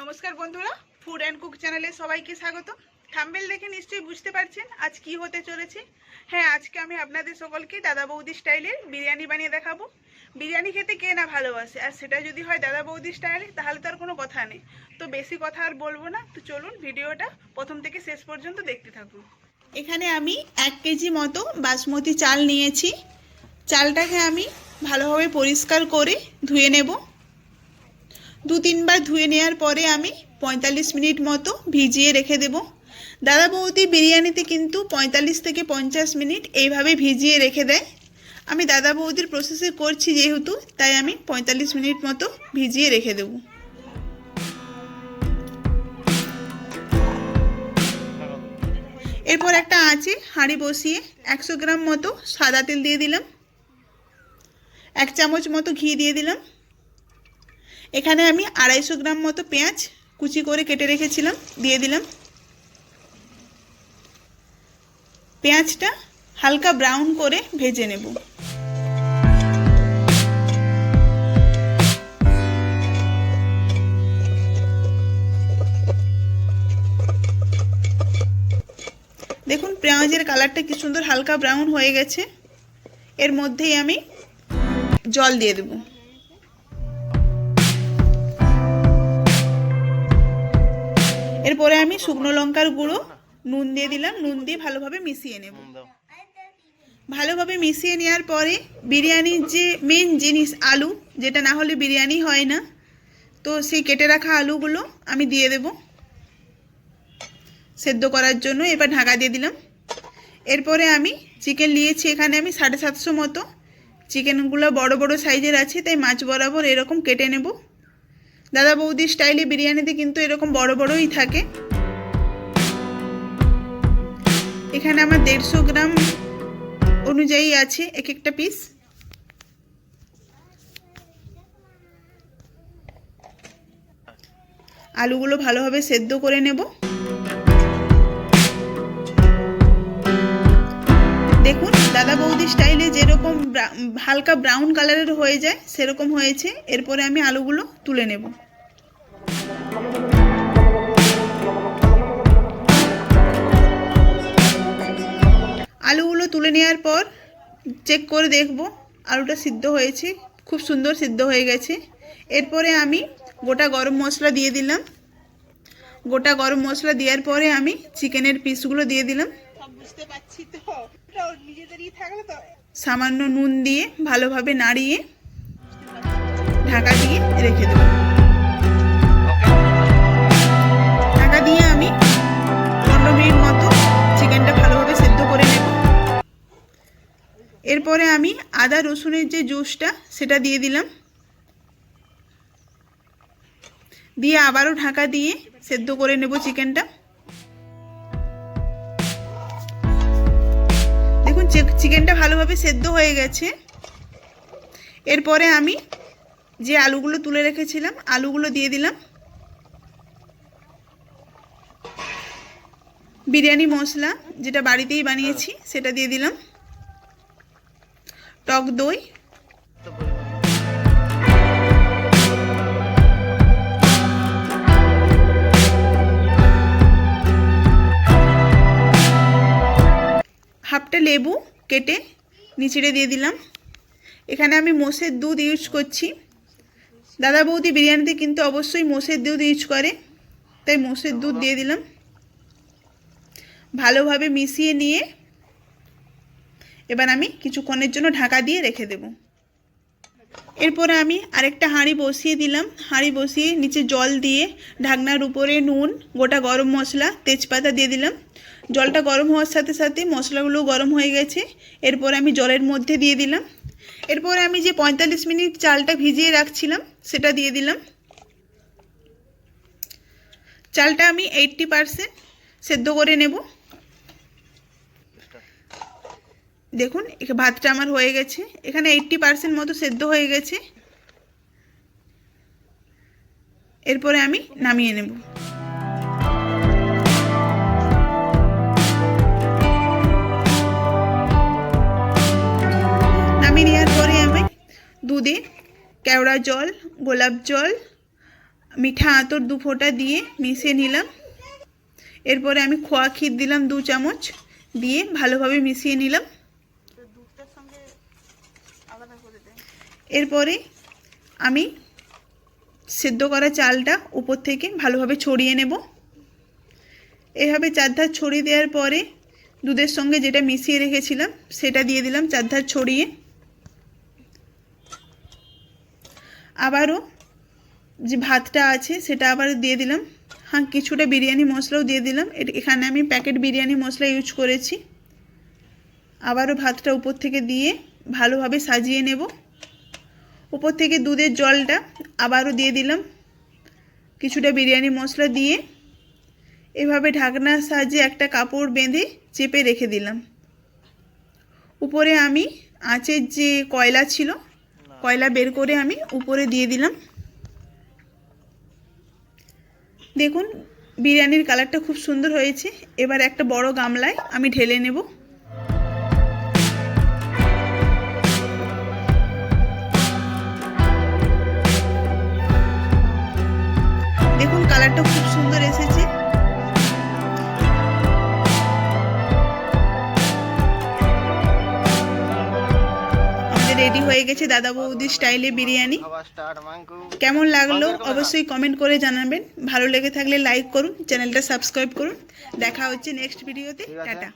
নমস্কার বন্ধুরা food and cook চ্যানেলে সবাইকে স্বাগত। থাম্বেল দেখে নিশ্চয়ই বুঝতে পারছেন আজ কি হতে চলেছে। হ্যাঁ আজকে আমি আপনাদের সকলকে দাদা বৌদি স্টাইলের বিরিয়ানি বানিয়ে দেখাবো। বিরিয়ানি খেতে কে না ভালোবাসে? আর সেটা যদি হয় দাদা বৌদি স্টাইলে, তাহলে তো আর কোনো কথা নেই। তো বেশি কথা আর বলব না। তো চলুন ভিডিওটা প্রথম থেকে শেষ পর্যন্ত দেখতে থাকুন। এখানে আমি এক কেজি মতো বাসমতি চাল নিয়েছি। চালটাকে আমি ভালোভাবে পরিষ্কার করে ধুয়ে নেব। দু তিনবার ধুয়ে নেওয়ার পরে আমি পঁয়তাল্লিশ মিনিট মতো ভিজিয়ে রেখে দেব। দাদা বৌদি বিরিয়ানিতে কিন্তু পঁয়তাল্লিশ থেকে পঞ্চাশ মিনিট এইভাবে ভিজিয়ে রেখে দেয়। আমি দাদা বৌদির প্রসেসে করছি যেহেতু, তাই আমি পঁয়তাল্লিশ মিনিট মতো ভিজিয়ে রেখে দেব। এরপর একটা আঁচে হাঁড়ি বসিয়ে একশো গ্রাম মতো সাদা তেল দিয়ে দিলাম। এক চামচ মতো ঘি দিয়ে দিলাম। এখানে আমি আড়াইশো গ্রাম মতো পেঁয়াজ কুচি করে কেটে রেখেছিলাম, দিয়ে দিলাম। পেঁয়াজটা হালকা ব্রাউন করে ভেজে নেব। দেখুন, পেঁয়াজের কালারটা কি সুন্দর হালকা ব্রাউন হয়ে গেছে। এর মধ্যেই আমি জল দিয়ে দেবো। এরপরে আমি শুকনো লঙ্কার গুঁড়ো, নুন দিয়ে দিলাম, নুন দিয়ে ভালোভাবে মিশিয়ে নেব। ভালোভাবে মিশিয়ে নেওয়ার পরে বিরিয়ানির যে মেন জিনিস আলু, যেটা না হলে বিরিয়ানি হয় না, তো সেই কেটে রাখা আলুগুলো আমি দিয়ে দেব। সেদ্ধ করার জন্য এবার ঢাকা দিয়ে দিলাম। এরপরে আমি চিকেন নিয়েছি এখানে আমি সাড়ে সাতশো মতো। চিকেনগুলো বড় বড় সাইজের আছে, তাই মাছ বরাবর এরকম কেটে নেব। দাদা বৌদি স্টাইলে বিরিয়ানিতে কিন্তু এরকম বড় বড়ই থাকে। এখানে আমার দেড়শো গ্রাম অনুযায়ী আছে এক একটা পিস আলুগুলো ভালোভাবে সেদ্ধ করে নেব। দেখুন দাদা বৌদি স্টাইলে যেরকম হালকা ব্রাউন কালারের হয়ে যায়, সেরকম হয়েছে। এরপরে আমি আলুগুলো তুলে নেব। আলুগুলো তুলে নেওয়ার পর চেক করে দেখব। আলুটা সিদ্ধ হয়েছে, খুব সুন্দর সিদ্ধ হয়ে গেছে। এরপরে আমি গোটা গরম মশলা দিয়ে দিলাম। গোটা গরম মশলা দেওয়ার পরে আমি চিকেনের পিসগুলো দিয়ে দিলাম। বুঝতে পারছি তো। নিজেদেরই থাকলে তো সামান্য নুন দিয়ে ভালোভাবে নাড়িয়ে ঢাকা দিয়ে রেখে দেব। ঢাকা দিয়ে আমি পনেরো মিনিট মতো চিকেনটা ভালোভাবে সেদ্ধ করে নেব। এরপরে আমি আদা রসুনের যে জুসটা, সেটা দিয়ে দিলাম। দিয়ে আবারও ঢাকা দিয়ে সেদ্ধ করে নেব চিকেনটা। চিকেনটা ভালোভাবে সেদ্ধ হয়ে গেছে। এরপরে আমি যে আলুগুলো তুলে রেখেছিলাম, আলুগুলো দিয়ে দিলাম। বিরিয়ানি মশলা যেটা বাড়িতেই বানিয়েছি, সেটা দিয়ে দিলাম। টক দই লেবু কেটে নিচড়ে দিয়ে দিলাম। এখানে আমি মোষের দুধ ইউজ করছি। দাদা বৌদি বিরিয়ানিতে কিন্তু অবশ্যই মোষের দুধ ইউজ করে, তাই মোষের দুধ দিয়ে দিলাম। ভালোভাবে মিশিয়ে নিয়ে এবার আমি কিছুক্ষণের জন্য ঢাকা দিয়ে রেখে দেব। এরপরে আমি আরেকটা হাঁড়ি বসিয়ে দিলাম। হাঁড়ি বসিয়ে নিচে জল দিয়ে ঢাকনার উপরে নুন, গোটা গরম মশলা, তেজপাতা দিয়ে দিলাম। জলটা গরম হওয়ার সাথে সাথে মশলাগুলো গরম হয়ে গেছে। এরপর আমি জলের মধ্যে দিয়ে দিলাম। এরপরে আমি যে পঁয়তাল্লিশ মিনিট চালটা ভিজিয়ে রাখছিলাম, সেটা দিয়ে দিলাম। চালটা আমি এইটটি পারসেন্ট সেদ্ধ করে নেব। দেখুন ভাতটা আমার হয়ে গেছে। এখানে এইটটি পারসেন্ট মতো সেদ্ধ হয়ে গেছে। এরপরে আমি নামিয়ে নেব। দুধে কেওড়া জল, গোলাপ জল, মিঠা আতর দু ফোঁটা দিয়ে মিশিয়ে নিলাম। এরপরে আমি খোয়া ক্ষীর দিলাম দু চামচ দিয়ে ভালোভাবে মিশিয়ে নিলাম। এরপরে আমি সেদ্ধ করা চালটা উপর থেকে ভালোভাবে ছড়িয়ে নেব। এভাবে চারধার ছড়িয়ে দেওয়ার পরে দুধের সঙ্গে যেটা মিশিয়ে রেখেছিলাম, সেটা দিয়ে দিলাম চারধার ছড়িয়ে। আবারও যে ভাতটা আছে সেটা আবার দিয়ে দিলাম। হ্যাঁ কিছুটা বিরিয়ানি মশলাও দিয়ে দিলাম। এখানে আমি প্যাকেট বিরিয়ানি মশলা ইউজ করেছি। আবারও ভাতটা উপর থেকে দিয়ে ভালোভাবে সাজিয়ে নেব। উপর থেকে দুধের জলটা আবারও দিয়ে দিলাম। কিছুটা বিরিয়ানি মশলা দিয়ে এভাবে ঢাকনার সাহায্যে একটা কাপড় বেঁধে চেপে রেখে দিলাম। উপরে আমি আঁচের যে কয়লা ছিল কয়লা বের করে আমি উপরে দিয়ে দিলাম। দেখুন, বিরিয়ানির কালারটা খুব সুন্দর হয়েছে। এবার একটা বড় গামলায় আমি ঢেলে নেব। দেখুন, কালারটা খুব সুন্দর এসেছে। হয়ে গেছে দাদা বৌদি স্টাইলে বিরিয়ানি। কেমন লাগল অবশ্যই কমেন্ট করে জানাবেন। ভালো লেগে থাকলে লাইক করুন চ্যানেলটা সাবস্ক্রাইব করুন। দেখা হচ্ছে নেক্সট ভিডিওতে টাটা।